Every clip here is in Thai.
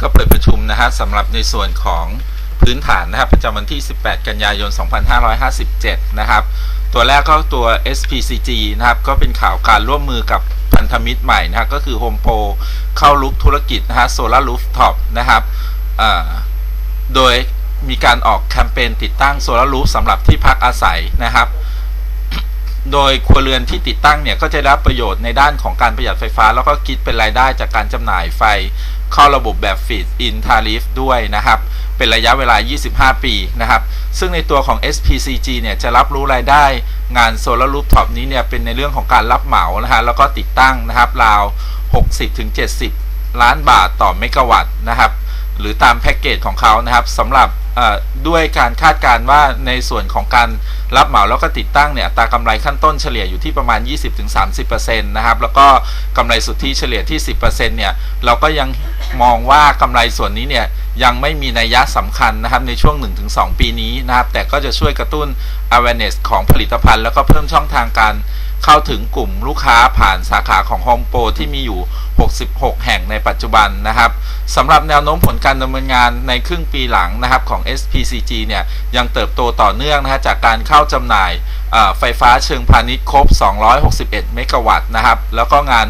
ก็เปิดประชุมนะฮะสำหรับในส่วนของพื้นฐานนะครับประจำวันที่ 18 กันยายน 2557 นะครับ ตัวแรกก็ตัว SPCG นะครับ ก็เป็นข่าวการร่วมมือกับพันธมิตรใหม่นะครับก็คือ Home Pro เข้าลุกธุรกิจนะฮะ Solar Rooftop นะครับโดยมีการออกแคมเปญติดตั้งโซลารูฟสำหรับที่พักอาศัยนะครับ โดยครัวเรือนที่ติดตั้งเนี่ยก็จะรับประโยชน์ในด้านของการประหยัดไฟฟ้า แล้วก็คิดเป็นรายได้จากการจำหน่ายไฟเข้าระบบแบบฟีดอินทาริฟด้วยนะครับ เป็นระยะเวลา 25 ปีนะครับ ซึ่งในตัวของ SPCG เนี่ยจะรับรู้รายได้งานโซลารูฟท็อปนี้เนี่ยเป็นในเรื่องของการรับเหมานะฮะแล้วก็ติดตั้งนะครับราว 60-70 ล้านบาทต่อเมกะวัตต์นะครับ หรือตามแพ็กเกจของเขานะครับสำหรับด้วยการคาดการณ์ว่าในส่วนของการรับเหมาแล้วก็ติดตั้งเนี่ยอัตรากำไรขั้นต้นเฉลี่ยอยู่ที่ประมาณ 20-30%นะครับแล้วก็กำไรสุทธิเฉลี่ยที่ 10%เนี่ยเราก็ยังมองว่ากำไรส่วนนี้เนี่ยยังไม่มีนัยยะสำคัญนะครับในช่วง 1-2 ปีนี้นะครับแต่ก็จะช่วยกระตุ้น awareness ของผลิตภัณฑ์ แล้วก็เพิ่มช่องทางการ เข้าถึงกลุ่มลูกค้าผ่านสาขาของ Home Pro ที่มีอยู่ 66 แห่งในปัจจุบันนะครับสำหรับแนวโน้มผลการดำเนินงานในครึ่งปีหลังนะครับของ SPCG เนี่ยยังเติบโตต่อเนื่องนะฮะจากการเข้าจำหน่ายเอ่อไฟฟ้าเชิงพาณิชย์ครบ 261 เมกะวัตต์นะครับ แล้วก็งาน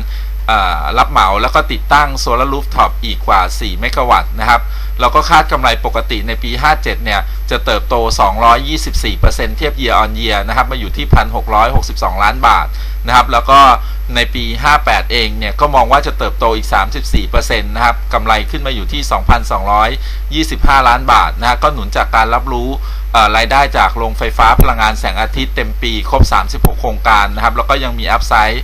เอ่อรับเหมาแล้วก็ติดตั้งโซลารูฟท็อปอีกกว่า 4 เมกะวัตต์นะครับ เราก็คาดกำไรปกติในปี 57 เนี่ย จะเติบโต 224%เทียบ year on year นะครับ มาอยู่ที่ 1,662 ล้านบาทนะครับ แล้วก็ในปี 58 เองเนี่ย ก็มองว่าจะเติบโตอีก 34%นะครับกำไรขึ้นมาอยู่ที่ 2,225 ล้านบาทนะฮะก็หนุนจากการรับรู้รายได้จากโรงไฟฟ้าพลังงานแสงอาทิตย์เต็มปีครบ 36 โครงการนะครับ แล้วก็ยังมีอัพไซด์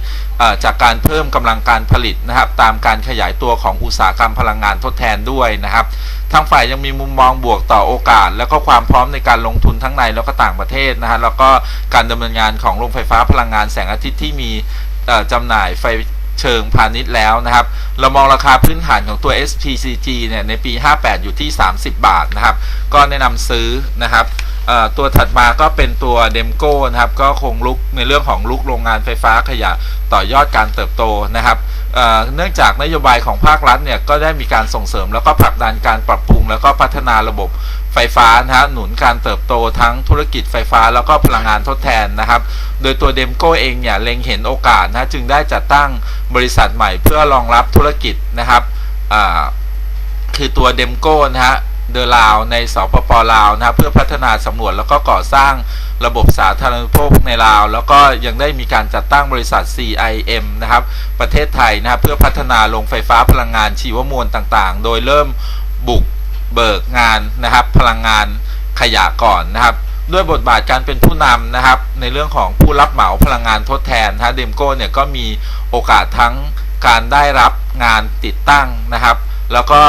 จากการเพิ่มกำลังการผลิตนะครับ ตามการขยายตัวของอุตสาหกรรมพลังงานทดแทนด้วยนะครับทางฝ่ายยังมีมุมมองบวกต่อโอกาส แล้วก็ความพร้อมในการลงทุนทั้งในแล้วก็ต่างประเทศนะฮะแล้วก็การดำเนินงานของโรงไฟฟ้าพลังงานแสงอาทิตย์ที่มีเอ่อจำหน่ายไฟเชิงพาณิชย์แล้วนะครับ เรามองราคาพื้นฐานของตัว SPCG เนี่ยในปี 58 อยู่ที่ 30 บาทนะครับ ก็แนะนำซื้อนะครับตัวถัดมาก็เป็นตัวเดมโก้นะครับ ก็คงลุกในเรื่องของลุกโรงงานไฟฟ้าขยะต่อยอดการเติบโตนะครับ เนื่องจากนโยบายของภาครัฐเนี่ยก็ได้มีการส่งเสริมแล้วก็ผลักดันการปรับปรุง แล้วก็พัฒนาระบบไฟฟ้านะฮะหนุนการเติบโตทั้งธุรกิจไฟฟ้าแล้วก็พลังงานทดแทนนะครับ โดยตัวเดมโก้เองเนี่ยเล็งเห็นโอกาสนะจึงได้จัดตั้งบริษัทใหม่เพื่อรองรับธุรกิจนะครับคือตัวเดมโก้นะฮะ เดอลาวในสปปลาวนะฮะเพื่อพัฒนาสำรวจแล้วก็ก่อสร้างระบบสาธารณูปโภคในลาว แล้วก็ยังได้มีการจัดตั้งบริษัท CIM นะครับประเทศไทยนะครับเพื่อพัฒนาโรงไฟฟ้าพลังงานชีวมวลต่างๆ โดยเริ่มบุกเบิกงานนะครับพลังงานขยะก่อนนะครับด้วยบทบาทการเป็นผู้นำนะครับ ในเรื่องของผู้รับเหมาพลังงานทดแทนนะเดมโก้เนี่ยก็มีโอกาสทั้งการได้รับงานติดตั้งนะครับ แล้วก็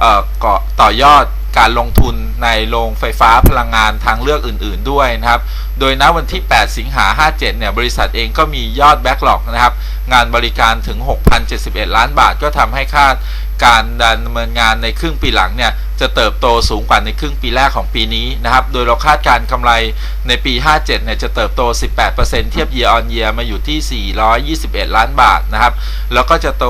เก่อต่อยอด การลงทุนในโรงไฟฟ้าพลังงานทางเลือกอื่น ๆ ด้วยนะครับ โดยณวันที่ 8 สิงหา 57 เนี่ย บริษัทเองก็มียอดแบ็กหลอกนะครับ งานบริการถึง 6,071 ล้านบาท ก็ทำให้คาดการดำเนินงานในครึ่งปีหลังเนี่ย จะเติบโตสูงกว่าในครึ่งปีแรกของปีนี้นะครับ โดยเราคาดการกำไรในปี 57 เนี่ยจะเติบโต 18%เทียบ year on year มาอยู่ที่ 421 ล้านบาทนะครับ แล้วก็จะโต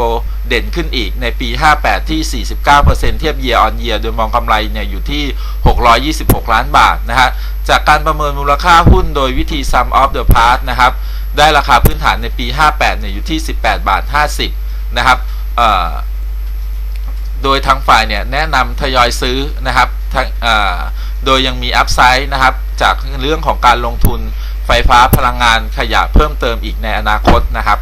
เด่นขึ้นอีกในปี 58 ที่ 49%เทียบ year on year โดยมองกำไรเนี่ยอยู่ที่ 626 ล้านบาทนะฮะ จากการประเมินมูลค่าหุ้นโดยวิธี sum of the parts นะครับ ได้ราคาพื้นฐานในปี 58 เนี่ยอยู่ที่ 18 บาท 50 นะครับ เอ่อ โดยทางฝ่ายเนี่ยแนะนำทยอยซื้อนะครับโดยยังมีอัพไซด์นะครับจากเรื่องของการลงทุนไฟฟ้าพลังงานขยะเพิ่มเติมอีกในอนาคตนะครับ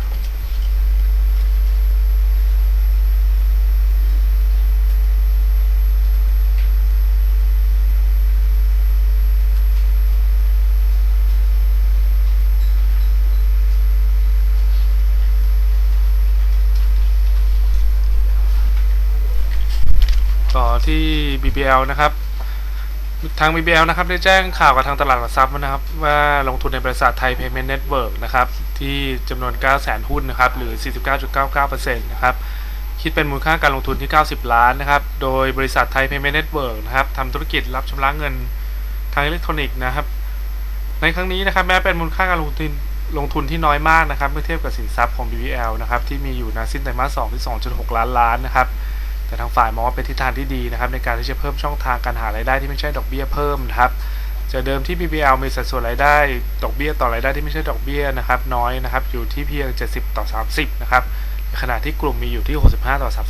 ต่อ ที่ BBL นะครับทาง BBL นะครับได้แจ้งข่าวกับทางตลาดหลักทรัพย์นะครับ ว่าลงทุนในบริษัทไทย Payment Network นะครับ ที่จำนวน 9 0 0 0 0 0 หุ้นนะครับ หรือ 49.99%นะครับ คิดเป็นมูลค่าการลงทุนที่ 90 ล้านนะครับ โดยบริษัทไทย Payment Network นะครับทำธุรกิจรับชำระเงินทางอิเล็กทรอนิกส์นะครับ ในครั้งนี้นะครับแม้เป็นมูลค่าการลงทุนลงทุนที่น้อยมากนะครับ เมื่อเทียบกับสินทรัพย์ของ BBL นะครับที่มีอยู่นสิ้นไตรมาส2ที่ 2.6 ล้านล้านนะครับ แต่ทางฝ่ายมองว่าเป็นทิศทางที่ดีนะครับในการที่จะเพิ่มช่องทางการหารายได้ที่ไม่ใช่ดอกเบี้ยเพิ่มนะครับจากเดิมที่ BBL มีสัดส่วนรายได้ ดอกเบี้ยต่อรายได้ที่ไม่ใช่ดอกเบี้ยนะครับน้อยนะครับอยู่ที่เพียง 70 ต่อ 30 นะครับขณะที่กลุ่มมีอยู่ที่ 65 ต่อ 35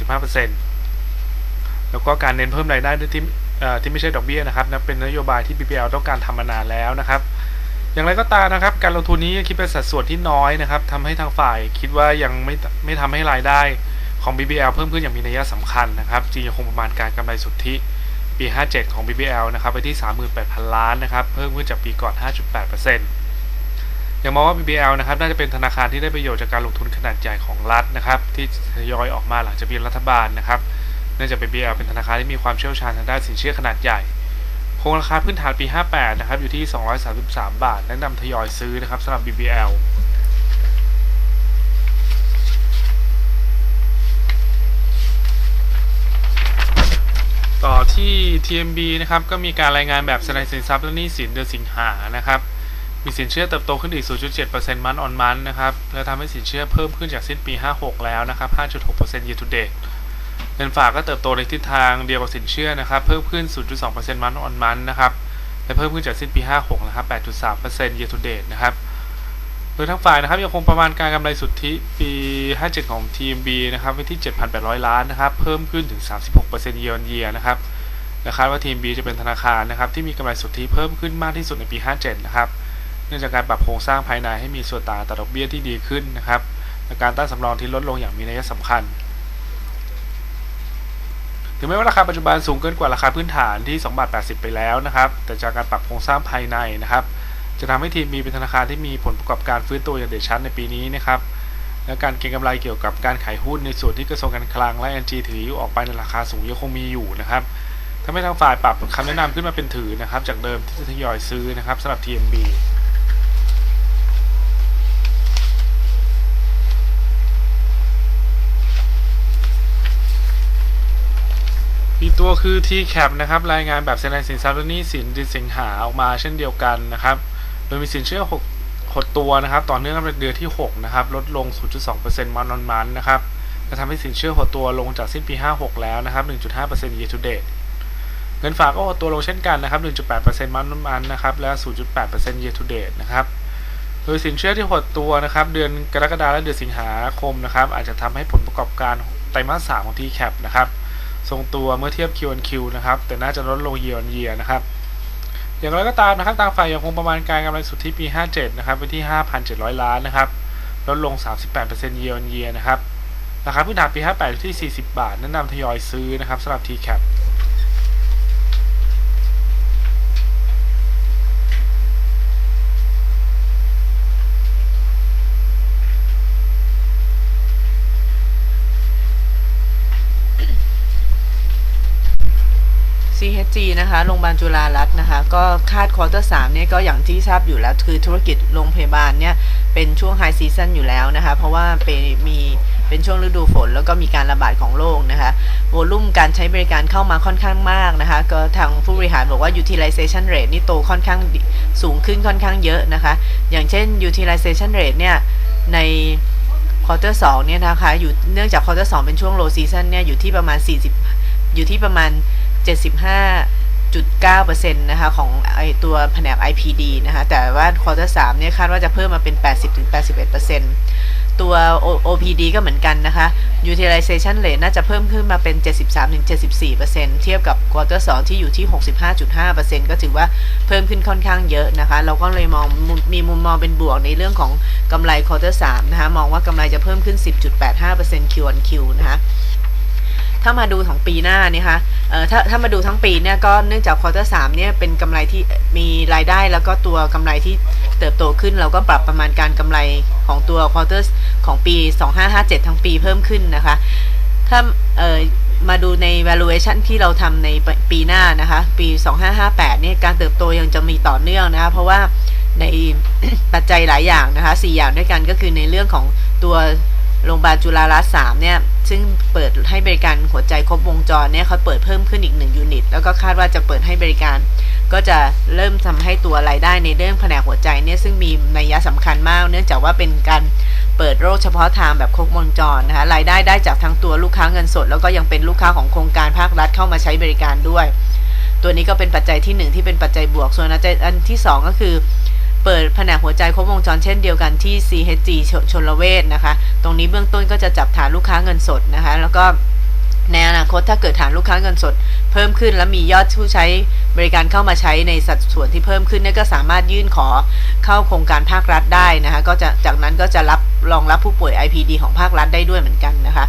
แล้วก็การเน้นเพิ่มรายได้ด้วยที่ที่ไม่ใช่ดอกเบี้ยนะครับนับเป็นนโยบายที่ BBL ต้องการทำมานานแล้วนะครับ อย่างไรก็ตามนะครับ การลงทุนนี้คิดเป็นสัดส่วนที่น้อยนะครับทำให้ทางฝ่ายคิดว่ายังไม่ไม่ทำให้รายได้ ของ BBL เพิ่มขึ้นอย่างมีนัยสำคัญนะครับจึงยังคงประมาณการกำไรสุทธิปี 57 ของ BBL นะครับไปที่ 38,000 ล้านนะครับเพิ่มขึ้นจากปีก่อน 5.8%ยังมองว่า BBL นะครับน่าจะเป็นธนาคารที่ได้ประโยชน์จากการลงทุนขนาดใหญ่ของรัฐนะครับที่ทยอยออกมาหลังจากเปลี่ยนรัฐบาลนะครับเนื่องจาก BBL เป็นธนาคารที่มีความเชี่ยวชาญทางด้านสินเชื่อขนาดใหญ่คงราคาพื้นฐานปี 58 นะครับอยู่ที่ 233 บาท แนะนำทยอยซื้อนะครับสำหรับ BBL ที่ TMB นะครับ ก็มีการรายงานแบบแสดงสินทรัพย์และหนี้สินเดือนสิงหานะครับ มีสินเชื่อเติบโตขึ้นอีก 0.7%มันออนมันนะครับ และทำให้สินเชื่อเพิ่มขึ้นจากสิ้นปี 56 แล้วนะครับ 5.6% year to date เงินฝากก็เติบโตในทิศทางเดียวกับสินเชื่อนะครับ เพิ่มขึ้น 0.2%มันออนมันนะครับ และเพิ่มขึ้นจากสิ้นปี 56 นะครับ 8.3% year to date นะครับโดยทั้งฝ่ายนะครับยังคงประมาณการกำไรสุทธิปี 57 ของ TMB นะครับไว้ที่ 7,800 ล้านนะครับ เพิ่มขึ้นถึง 36% year on year นะครับ และคาดว่า TMB จะเป็นธนาคารนะครับที่มีกำไรสุทธิเพิ่มขึ้นมากที่สุดในปี 57 นะครับ เนื่องจากการปรับโครงสร้างภายในให้มีส่วนต่างอัตราดอกเบี้ยที่ดีขึ้นนะครับและการตั้งสำรองที่ลดลงอย่างมีนัยสำคัญ ถึงแม้ว่าราคาปัจจุบันสูงเกินกว่าราคาพื้นฐานที่2บาท80 ไปแล้วนะครับ แต่จากการปรับโครงสร้างภายในนะครับ จะทำให้ทีมมีเป็นธนาคารที่มีผลประกอบการฟื้นตัวอย่างเด่นชัดในปีนี้นะครับและการเก็งกำไรเกี่ยวกับการขายหุ้นในส่วนที่กระทรวงการคลังและ NG ถืออยู่ออกไปในราคาสูงยังคงมีอยู่นะครับ ทำให้ทางฝ่ายปรับคำแนะนำขึ้นมาเป็นถือนะครับ จากเดิมที่จะทยอยซื้อนะครับสำหรับ TMB อีกตัวคือ TCAP นะครับ รายงานแบบแสดงสินทรัพย์และหนี้สินเดือนสิงหาออกมาเช่นเดียวกันนะครับ โดยมีสินเชื่อ6 6ตัวนะครับ ต่อเนื่องกันเป็นเดือนที่ 6 นะครับ ลดลง 0.2%มันนมันนะครับจะทำให้สินเชื่อ6ตัวลงจากสิ้นปี 56 แล้วนะครับ 1.5% year to date เงินฝากก็หดตัวลงเช่นกันนะครับ 1.8%มันมันนะครับ และ 0.8% year to date นะครับ โดยสินเชื่อที่หดตัวนะครับ เดือนกรกฎาคมและเดือนสิงหาคมนะครับ อาจจะทำให้ผลประกอบการไตรมาส 3 ของ TCAP นะครับ ทรงตัวเมื่อเทียบ Q1Q นะครับ แต่น่าจะลดลง year on year นะครับ อย่างไรก็ตามนะครับทางฝ่ายยังคงประมาณการกำไรสุทธิปี 57 นะครับไปที่ 5,700 ล้านนะครับ ลดลง 38% year on year นะครับ ราคาพื้นฐานปี 58 ที่ 40 บาทแนะนำทยอยซื้อนะครับสำหรับ TCAP ซี CHG นะคะโรงพยาบาลจุฬารัตน์นะคะ ก็คาดควอเตอร์สามเนี่ยก็อย่างที่ทราบอยู่แล้ว คือธุรกิจโรงพยาบาลเนี่ยเป็นช่วงไฮซีซันอยู่แล้วนะคะ เพราะว่าเป็นมีเป็นช่วงฤดูฝน แล้วก็มีการระบาดของโรคนะคะโวลุ่มการใช้บริการเข้ามาค่อนข้างมากนะคะ ก็ทางผู้บริหารบอกว่า utilization rate นี่โตค่อนข้างสูงขึ้นค่อนข้างเยอะนะคะ อย่างเช่น utilization rate เนี่ยในควอเตอร์สเนี่ยนะคะอยู่เนื่องจากควอเตอร์สเป็นช่วง low season เนี่ยอยู่ที่ประมาณ 40 อยู่ที่ประมาณ 75.9%นะคะของไอตัวแผนก IPD นะคะแต่ว่าควอเตอร์3เนี่ยคาดว่าจะเพิ่มมาเป็น 80-81%ตัว OPD ก็เหมือนกันนะคะ utilization rate น่าจะเพิ่มขึ้นมาเป็น 73-74%เทียบกับควอเตอร์2ที่อยู่ที่ 65.5%ก็ถือว่าเพิ่มขึ้นค่อนข้างเยอะนะคะ เราก็เลยมองมีมุมมองเป็นบวกในเรื่องของกำไรควอเตอร์3นะคะ มองว่ากำไรจะเพิ่มขึ้น 10.85% Q on Q นะคะ ถ้ามาดูของปีหน้านี่คะเอ่อถ้าถ้ามาดูทั้งปีเนี่ยก็เนื่องจากควอเตอร์สามเนี่ยเป็นกำไรที่มีรายได้แล้วก็ตัวกำไรที่เติบโตขึ้น เราก็ปรับประมาณการกำไรของตัวควอเตอร์ของปี 2557 ทั้งปีเพิ่มขึ้นนะคะ ถ้าเอ่อมาดูใน valuation ที่เราทำในปีหน้านะคะ ปี 2558 เนี่ย การเติบโตยังจะมีต่อเนื่องนะคะ เพราะว่าในปัจจัยหลายอย่างนะคะ 4 อย่างด้วยกันก็คือในเรื่องของตัว โรงพยาบาลจุฬารัตน์3เนี่ย ซึ่งเปิดให้บริการหัวใจครบวงจรเนี่ยเขาเปิดเพิ่มขึ้นอีก1ยูนิต แล้วก็คาดว่าจะเปิดให้บริการ ก็จะเริ่มทำให้ตัวรายได้ในเรื่องแผนกหัวใจเนี่ยซึ่งมีนัยยะสำคัญมาก เนื่องจากว่าเป็นการเปิดโรคเฉพาะทางแบบครบวงจรนะคะรายได้ได้จากทั้งตัวลูกค้าเงินสด แล้วก็ยังเป็นลูกค้าของโครงการภาครัฐเข้ามาใช้บริการด้วย ตัวนี้ก็เป็นปัจจัยที่หนึ่งที่เป็นปัจจัยบวก ส่วนอันที่สองก็คือ เปิดแผนกหัวใจครบวงจรเช่นเดียวกันที่ CHG ชชนละเวศนะคะ ตรงนี้เบื้องต้นก็จะจับฐานลูกค้าเงินสดนะคะ แล้วก็ในอนาคตถ้าเกิดฐานลูกค้าเงินสด เพิ่มขึ้นและมียอดผู้ใช้บริการเข้ามาใช้ในสัดส่วนที่เพิ่มขึ้นเนี่ยก็สามารถยื่นขอเข้าโครงการภาครัฐได้นะคะก็จะจากนั้นก็จะรับรองรับผู้ป่วย IPD ของภาครัฐได้ด้วยเหมือนกันนะคะ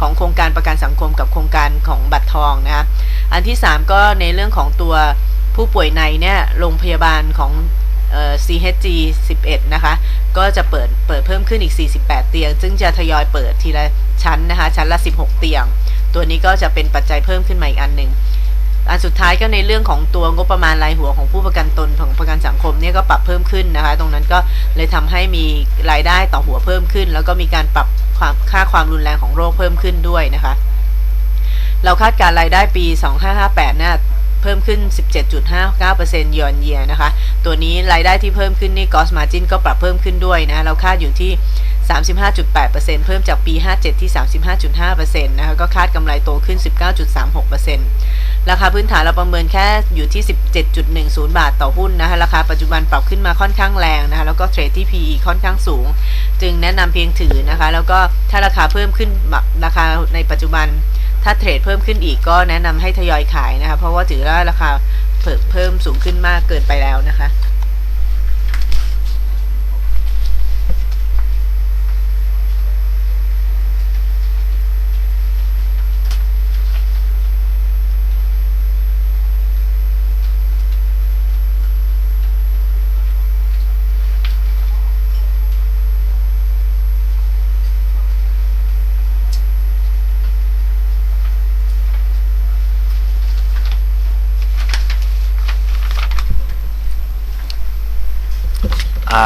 ของโครงการประกันสังคมกับโครงการของบัตรทองนะคะอันที่ 3 ก็ในเรื่องของตัวผู้ป่วยในเนี่ยโรงพยาบาลของ CHG 11 นะคะ ก็จะเปิดเปิดเพิ่มขึ้นอีก 48 เตียง ซึ่งจะทยอยเปิดทีละชั้นนะคะ ชั้นละ 16 เตียง ตัวนี้ก็จะเป็นปัจจัยเพิ่มขึ้นมาอีกอันหนึ่งอันสุดท้ายก็ในเรื่องของตัวงบประมาณรายหัวของผู้ประกันตนของประกันสังคมเนี่ยก็ปรับเพิ่มขึ้นนะคะ ตรงนั้นก็เลยทำให้มีรายได้ต่อหัวเพิ่มขึ้น แล้วก็มีการปรับความค่าความรุนแรงของโรคเพิ่มขึ้นด้วยนะคะ เราคาดการรายได้ปี 2558นี่ย เพิ่มขึ้น 17.59%ยอนเยียนะคะ ตัวนี้รายได้ที่เพิ่มขึ้นนี่ gross margin ก็ปรับเพิ่มขึ้นด้วยนะเราคาดอยู่ที่ 35.8%เพิ่มจากปี 57 ที่ 35.5%นะคะก็คาดกำไรโตขึ้น 19.36%ราคาพื้นฐานเราประเมินแค่อยู่ที่ 17.10 บาทต่อหุ้นนะคะราคาปัจจุบันปรับขึ้นมาค่อนข้างแรงนะคะแล้วก็เทรดที่ PE ค่อนข้างสูง จึงแนะนำเพียงถือนะคะ แล้วก็ถ้าราคาเพิ่มขึ้นแบบราคาในปัจจุบัน ถ้าเทรดเพิ่มขึ้นอีกก็แนะนำให้ทยอยขายนะคะ เพราะว่าถือว่าราคาเพิ่มเพิ่มสูงขึ้นมากเกินไปแล้วนะคะ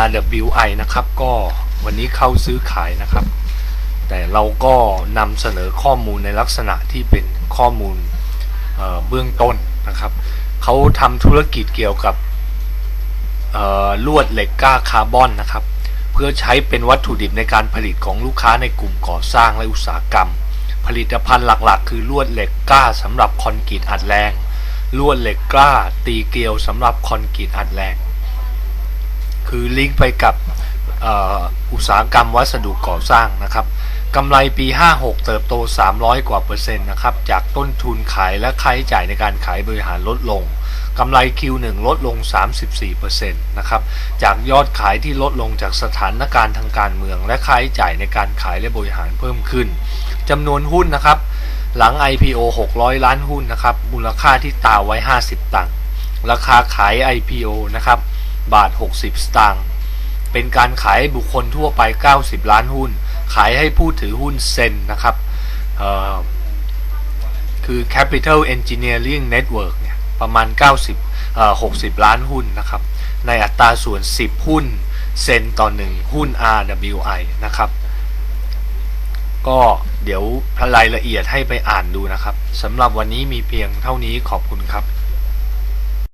RWI นะครับ ก็วันนี้เข้าซื้อขายนะครับ แต่เราก็นำเสนอข้อมูลในลักษณะที่เป็นข้อมูลเเบื้องต้นนะครับ เขาทำธุรกิจเกี่ยวกับลวดเหล็กก้าคาร์บอนนะครับ เพื่อใช้เป็นวัตถุดิบในการผลิตของลูกค้าในกลุ่มก่อสร้างและอุตสาหกรรม ผลิตภัณฑ์หลักๆ คือลวดเหล็กก้าสำหรับคอนกรีตอัดแรงลวดเหล็กกล้า ตีเกลียวสำหรับคอนกรีตอัดแรง คือลิงก์ไปกับอ่ออุตสาหกรรมวัสดุก่อสร้างนะครับกำไรปี 56 เติบโต 300 กว่าเปอร์เซ็นต์นะครับ จากต้นทุนขายและค่าใช้จ่ายในการขายบริหารลดลงกำไร Q1 ลดลง 34%นะครับ จากยอดขายที่ลดลงจากสถานการณ์ทางการเมือง และค่าใช้จ่ายในการขายและบริหารเพิ่มขึ้นจำนวนหุ้นนะครับ หลัง IPO 600 ล้านหุ้นนะครับ มูลค่าที่ตาไว้ 50 ตังค์ ราคาขาย IPO นะครับ บาท 60 สตางค์ เป็นการขายบุคคลทั่วไป 90 ล้านหุ้น ขายให้ผู้ถือหุ้นเซ็นนะครับคือ Capital Engineering Network เนี่ยประมาณ 90 60 ล้านหุ้นนะครับ ในอัตราส่วน 10 หุ้นเซ็นต่อ 1 หุ้น RWI นะครับ ก็เดี๋ยวรายละเอียดให้ไปอ่านดูนะครับสำหรับวันนี้มีเพียงเท่านี้ขอบคุณครับ